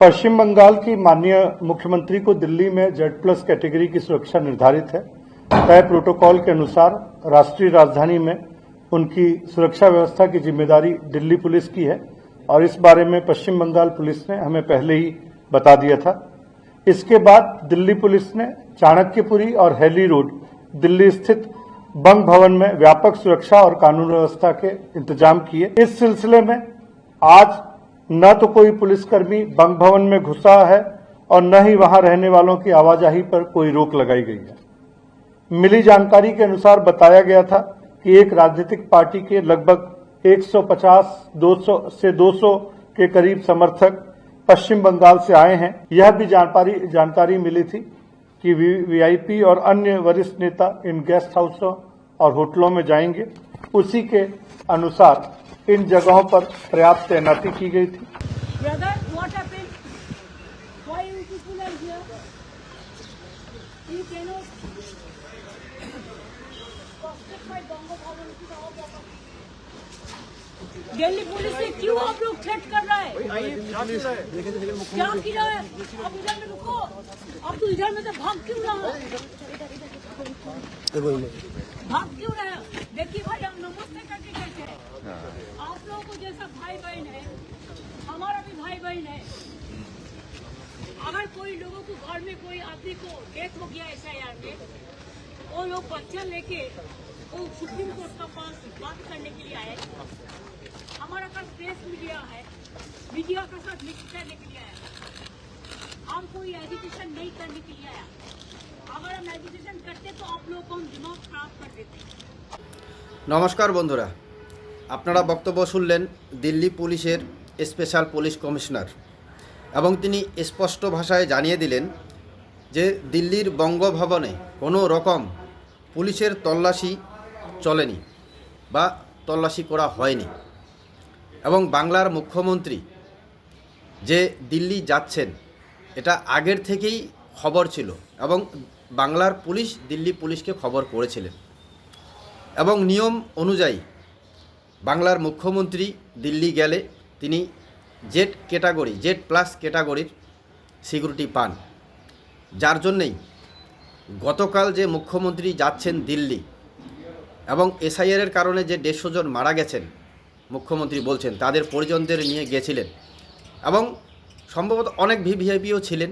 पश्चिम बंगाल की माननीय मुख्यमंत्री को दिल्ली में जेड प्लस कैटेगरी की सुरक्षा निर्धारित है। तय प्रोटोकॉल के अनुसार राष्ट्रीय राजधानी में उनकी सुरक्षा व्यवस्था की ज़िम्मेदारी दिल्ली पुलिस की है और इस बारे में पश्चिम बंगाल पुलिस ने हमें पहले ही बता दिया था। इसके बाद दिल्ली पुलिस ने चाणक्यपुरी और हेली रोड, दिल्ली स्थित बंग भवन में व्यापक सुरक्षा और कानून व्यवस्था के इंतज़ाम किए। इस सिलसिले में आज न तो कोई पुलिसकर्मी बंग भवन में घुसा है और न ही वहाँ रहने वालों की आवाजाही पर कोई रोक लगाई गई है। मिली जानकारी के अनुसार बताया गया था कि एक राजनीतिक पार्टी के लगभग 150 200 से 200 के करीब समर्थक पश्चिम बंगाल से आए हैं। यह भी जानकारी जानकारी मिली थी कि वीआईपी और अन्य वरिष्ठ नेता इन गेस्ट हाउसों और होटलों में जाएँगे। उसी के अनुसार इन जगहों पर पर्याप्त तैनाती की गई थी। की रहो। दिल्ली पुलिस से क्यों आप लोग थ्रेट कर रहा है? क्या किया है? आप इधर में रुको। आप तो इधर में से भाग क्यों रहा है? भाग क्यों रहे? देखिए भाई, हम नमस्ते करके कहते हैं आप लोगों को जैसा भाई बहन है हमारा भी भाई बहन है अगर कोई लोगों को घर में कोई आदमी को डेथ हो गया ऐसा यार में वो लोग बच्चा लेके वो सुप्रीम कोर्ट का पास बात करने के लिए आए हमारा पास प्रेस मीडिया है मीडिया के साथ मिक्स करने के लिए आया हम कोई एजुकेशन नहीं करने के लिए आया अगर हम एजुकेशन करते तो आप लोगों को हम दिमाग खराब कर देते নমস্কার বন্ধুরা আপনারা বক্তব্য শুনলেন দিল্লি পুলিশের স্পেশাল পুলিশ কমিশনার এবং তিনি স্পষ্ট ভাষায় জানিয়ে দিলেন যে দিল্লির বঙ্গভবনে কোনো রকম পুলিশের তল্লাশি চলেনি বা তল্লাশি করা হয়নি। এবং বাংলার মুখ্যমন্ত্রী যে দিল্লি যাচ্ছেন, এটা আগের থেকেই খবর ছিল এবং বাংলার পুলিশ দিল্লি পুলিশকে খবর করেছিলেন। এবং নিয়ম অনুযায়ী বাংলার মুখ্যমন্ত্রী দিল্লি গেলে তিনি জেড ক্যাটাগরি, জেড প্লাস ক্যাটাগরির সিকিউরিটি পান। যার জন্যেই গতকাল যে মুখ্যমন্ত্রী যাচ্ছেন দিল্লি এবং এসআইআরের কারণে যে দেড়শো জন মারা গেছেন, মুখ্যমন্ত্রী বলছেন, তাদের পরিজনদের নিয়ে গেছিলেন এবং সম্ভবত অনেক ভিভিআইপিও ছিলেন।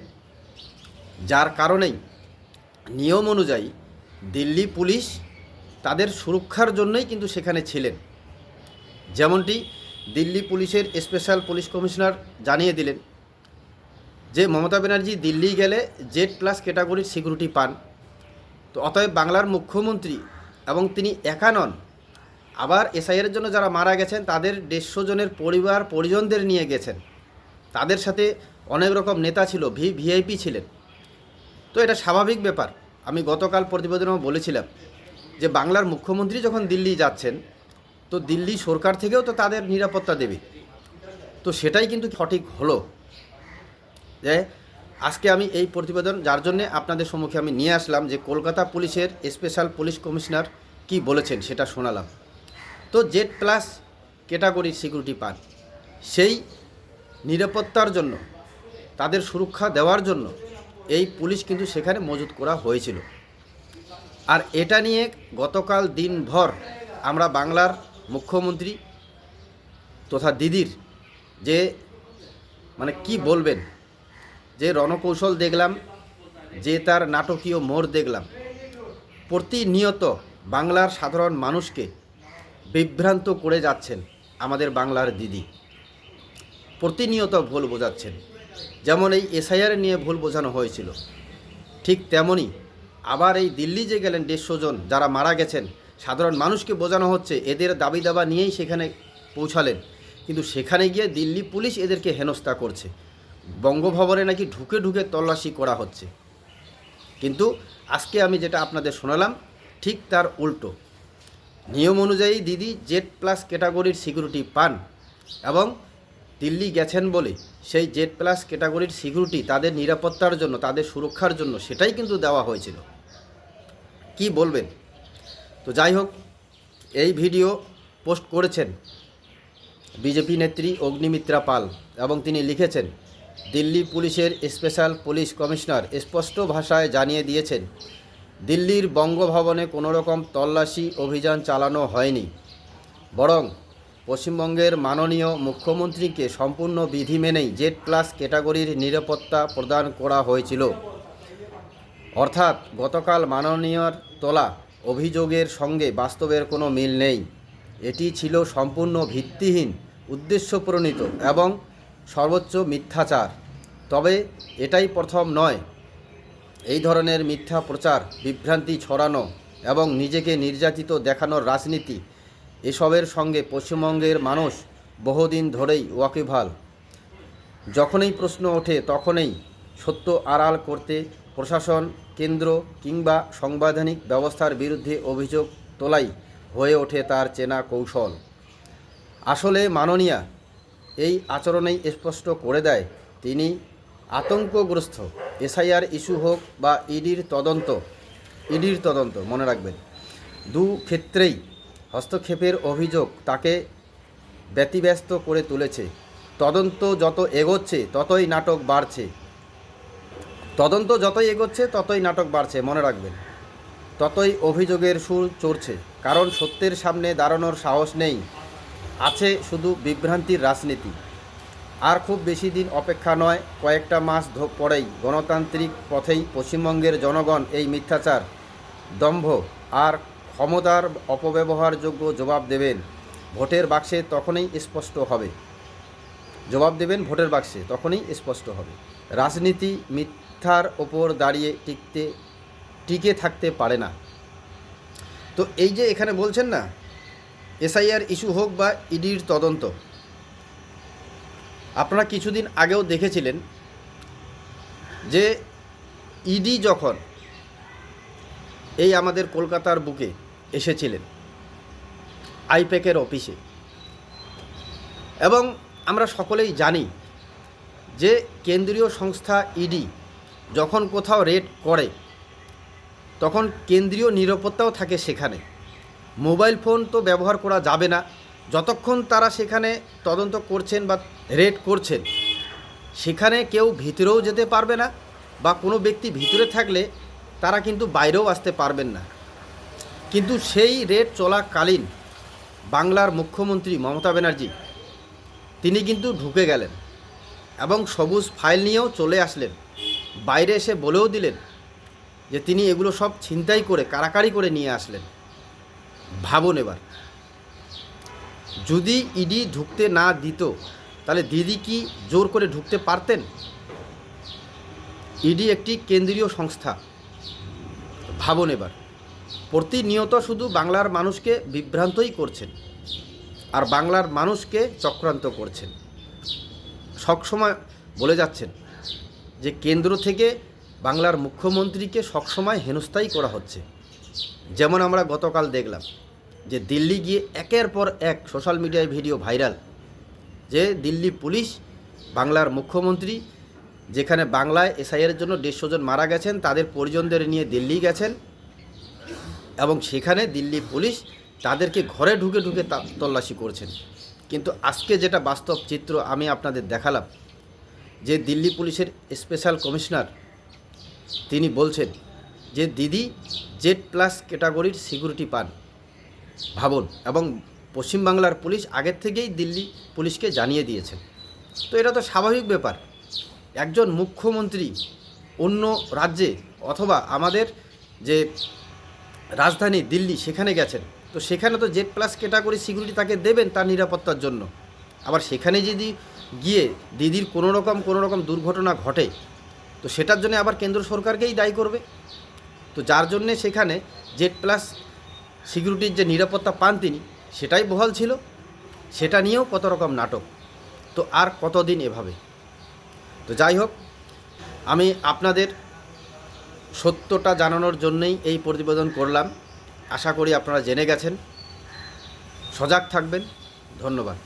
যার কারণেই নিয়ম অনুযায়ী দিল্লি পুলিশ তাদের সুরক্ষার জন্যই কিন্তু সেখানে ছিলেন। যেমনটি দিল্লি পুলিশের স্পেশাল পুলিশ কমিশনার জানিয়ে দিলেন যে মমতা ব্যানার্জি দিল্লি গেলে জেড প্লাস ক্যাটাগরির সিকিউরিটি পান। তো অতএব বাংলার মুখ্যমন্ত্রী এবং তিনি একা নন, আবার এসআইয়ের জন্য যারা মারা গেছেন, তাদের দেড়শো জনের পরিবার, পরিজনদের নিয়ে গেছেন। তাদের সাথে অনেক রকম নেতা ছিল, ভি, ভিআইপি ছিলেন। তো এটা স্বাভাবিক ব্যাপার। আমি গতকাল প্রতিবেদনেও বলেছিলাম যে বাংলার মুখ্যমন্ত্রী যখন দিল্লি যাচ্ছেন তো দিল্লি সরকার থেকেও তো তাদের নিরাপত্তা দেবে। তো সেটাই কিন্তু সঠিক হলো। যে আজকে আমি এই প্রতিবেদন, যার জন্যে আপনাদের সম্মুখে আমি নিয়ে আসলাম যে কলকাতা পুলিশের স্পেশাল পুলিশ কমিশনার কি বলেছেন সেটা শোনালাম। তো জেড প্লাস ক্যাটাগরির সিকিউরিটি পান। সেই নিরাপত্তার জন্য, তাদের সুরক্ষা দেওয়ার জন্য এই পুলিশ কিন্তু সেখানে মজুত করা হয়েছিল। আর এটা নিয়ে গতকাল দিনভর আমরা বাংলার মুখ্যমন্ত্রী তথা দিদির যে মানে কি বলবেন, যে রণকৌশল দেখলাম, যে তার নাটকীয় মোড় দেখলাম, প্রতিনিয়ত বাংলার সাধারণ মানুষকে বিভ্রান্ত করে যাচ্ছেন আমাদের বাংলার দিদি। প্রতিনিয়ত ভুল বোঝাচ্ছেন। যেমন এই এসআইআর নিয়ে ভুল বোঝানো হয়েছিল, ঠিক তেমনই আবার এই দিল্লি যে গেলেন দেড়শো জন যারা মারা গেছেন সাধারণ মানুষকে বোঝানো হচ্ছে, এদের দাবি দাবা নিয়েই সেখানে পৌঁছালেন। কিন্তু সেখানে গিয়ে দিল্লি পুলিশ এদেরকে হেনস্থা করছে। বঙ্গভবনে নাকি ঢুকে ঢুকে তল্লাশি করা হচ্ছে। কিন্তু আজকে আমি যেটা আপনাদের শোনালাম, ঠিক তার উল্টো। নিয়ম অনুযায়ী দিদি জেড প্লাস ক্যাটাগরির সিকিউরিটি পান এবং দিল্লি গেছেন বলে সেই জেড প্লাস ক্যাটাগরির সিকিউরিটি তাদের নিরাপত্তার জন্য, তাদের সুরক্ষার জন্য সেটাই কিন্তু দেওয়া হয়েছিল। কি বলবেন? তো যাই হোক, এই ভিডিও পোস্ট করেছেন বিজেপি নেত্রী অগ্নিমিত্রা পাল এবং তিনি লিখেছেন, দিল্লি পুলিশের স্পেশাল পুলিশ কমিশনার স্পষ্ট ভাষায় জানিয়ে দিয়েছেন, দিল্লির বঙ্গভবনে কোনো রকম তল্লাশি অভিযান চালানো হয়নি। বরং পশ্চিমবঙ্গের মাননীয় মুখ্যমন্ত্রীকে সম্পূর্ণ বিধি মেনেই জেড প্লাস ক্যাটাগরির নিরাপত্তা প্রদান করা হয়েছিল। অর্থাৎ গতকাল মাননীয়র তোলা অভিযোগের সঙ্গে বাস্তবের কোনো মিল নেই। এটি ছিল সম্পূর্ণ ভিত্তিহীন, উদ্দেশ্যপ্রণীত এবং সর্বোচ্চ মিথ্যাচার। তবে এটাই প্রথম নয়। এই ধরনের মিথ্যা প্রচার, বিভ্রান্তি ছড়ানো এবং নিজেকে নির্যাতিত দেখানোর রাজনীতি, এসবের সঙ্গে পশ্চিমবঙ্গের মানুষ বহুদিন ধরেই ওয়াকিবহাল। যখনই প্রশ্ন ওঠে তখনই সত্য আড়াল করতে প্রশাসন কেন্দ্র কিংবা সাংবিধানিক ব্যবস্থার বিরুদ্ধে অভিযোগ তোলাই হয়ে ওঠে তার চেনা কৌশল। আসলে মাননীয়া এই আচরণেই স্পষ্ট করে দেয়, তিনি আতঙ্কগ্রস্ত, এসআইআর ইস্যু হোক বা ইডির তদন্ত ইডির তদন্ত, মনে রাখবেন, দু ক্ষেত্রেই হস্তক্ষেপের অভিযোগ তাকে ব্যতিব্যস্ত করে তুলেছে। তদন্ত যত এগোচ্ছে, ততই নাটক বাড়ছে। তদন্ত যতই এগোচ্ছে, ততই নাটক বাড়ছে, মনে রাখবেন। ততই অভিযোগের সুর চড়ছে, কারণ সত্যের সামনে দাঁড়ানোর সাহস নেই। আছে শুধু বিভ্রান্তির রাজনীতি। আর খুব বেশি দিন অপেক্ষা নয়, কয়েকটা মাস পরেই গণতান্ত্রিক পথেই পশ্চিমবঙ্গের জনগণ এই মিথ্যাচার, দম্ভ আর ক্ষমতার অপব্যবহারযোগ্য জবাব দেবেন। ভোটের বাক্সে তখনই স্পষ্ট হবে। জবাব দেবেন ভোটের বাক্সে, তখনই স্পষ্ট হবে। রাজনীতি মিথ্যার ওপর দাঁড়িয়ে টিকতে, টিকে থাকতে পারে না। তো এই যে এখানে বলছেন না, এসআইআর ইস্যু হোক বা ইডির তদন্ত, আপনারা কিছুদিন আগেও দেখেছিলেন যে ইডি যখন এই আমাদের কলকাতার বুকে এসেছিলেন, আইপ্যাকের অফিসে। এবং আমরা সকলেই জানি যে কেন্দ্রীয় সংস্থা ইডি যখন কোথাও রেড করে, তখন কেন্দ্রীয় নিরাপত্তাও থাকে সেখানে। মোবাইল ফোন তো ব্যবহার করা যাবে না। যতক্ষণ তারা সেখানে তদন্ত করছেন বা রেড করছেন, সেখানে কেউ ভিতরেও যেতে পারবে না বা কোনো ব্যক্তি ভিতরে থাকলে তারা কিন্তু বাইরেও আসতে পারবেন না। কিন্তু সেই রেড চলাকালীন বাংলার মুখ্যমন্ত্রী মমতা ব্যানার্জি, তিনি কিন্তু ঢুকে গেলেন এবং সবুজ ফাইল নিয়েও চলে আসলেন। বাইরে এসে বলেও দিলেন যে তিনি এগুলো সব ছিনতাই করে, কারাকারি করে নিয়ে আসলেন। ভাবুন এবার। যদি ইডি ঢুকতে না দিত, তাহলে দিদি কি জোর করে ঢুকতে পারতেন? ইডি একটি কেন্দ্রীয় সংস্থা। ভাবুন এবার। প্রতিনিয়ত শুধু বাংলার মানুষকে বিভ্রান্তই করছেন আর বাংলার মানুষকে চক্রান্ত করছেন। সবসময় বলে যাচ্ছেন যে কেন্দ্র থেকে বাংলার মুখ্যমন্ত্রীকে সবসময় হেনস্থাই করা হচ্ছে। যেমন আমরা গতকাল দেখলাম যে দিল্লি গিয়ে একের পর এক সোশ্যাল মিডিয়ায় ভিডিও ভাইরাল যে দিল্লি পুলিশ, বাংলার মুখ্যমন্ত্রী যেখানে বাংলায় এসআইয়ের জন্য দেড়শো জন মারা গেছেন, তাদের পরিজনদের নিয়ে দিল্লি গেছেন এবং সেখানে দিল্লি পুলিশ তাদেরকে ঘরে ঢুকে ঢুকে তল্লাশি করছেন। কিন্তু আজকে যেটা বাস্তব চিত্র আমি আপনাদের দেখালাম যে দিল্লি পুলিশের স্পেশাল কমিশনার, তিনি বলছেন যে দিদি জেড প্লাস ক্যাটাগরির সিকিউরিটি পান। ভাবুন, এবং পশ্চিমবাংলার পুলিশ আগের থেকেই দিল্লি পুলিশকে জানিয়ে দিয়েছেন। তো এটা তো স্বাভাবিক ব্যাপার। একজন মুখ্যমন্ত্রী অন্য রাজ্যে অথবা আমাদের যে রাজধানী দিল্লি, সেখানে গেছেন। তো সেখানে তো জেড প্লাস ক্যাটাগরি সিকিউরিটি তাকে দেবেন তার নিরাপত্তার জন্য। আবার সেখানে যদি গিয়ে দিদির কোনো রকম কোনো রকম দুর্ঘটনা ঘটে, তো সেটার জন্য আবার কেন্দ্র সরকারকেই দায়ী করবে। তো যার জন্যে সেখানে জেড প্লাস সিকিউরিটির যে নিরাপত্তা পান তিনি, সেটাই বহাল ছিল। সেটা নিয়েও কত রকম নাটক, তো আর কতদিন এভাবে? তো যাই হোক, আমি আপনাদের সত্যটা জানানোর জন্যই এই প্রতিবেদন করলাম। আশা করি আপনারা জেনে গেছেন। সজাগ থাকবেন। ধন্যবাদ।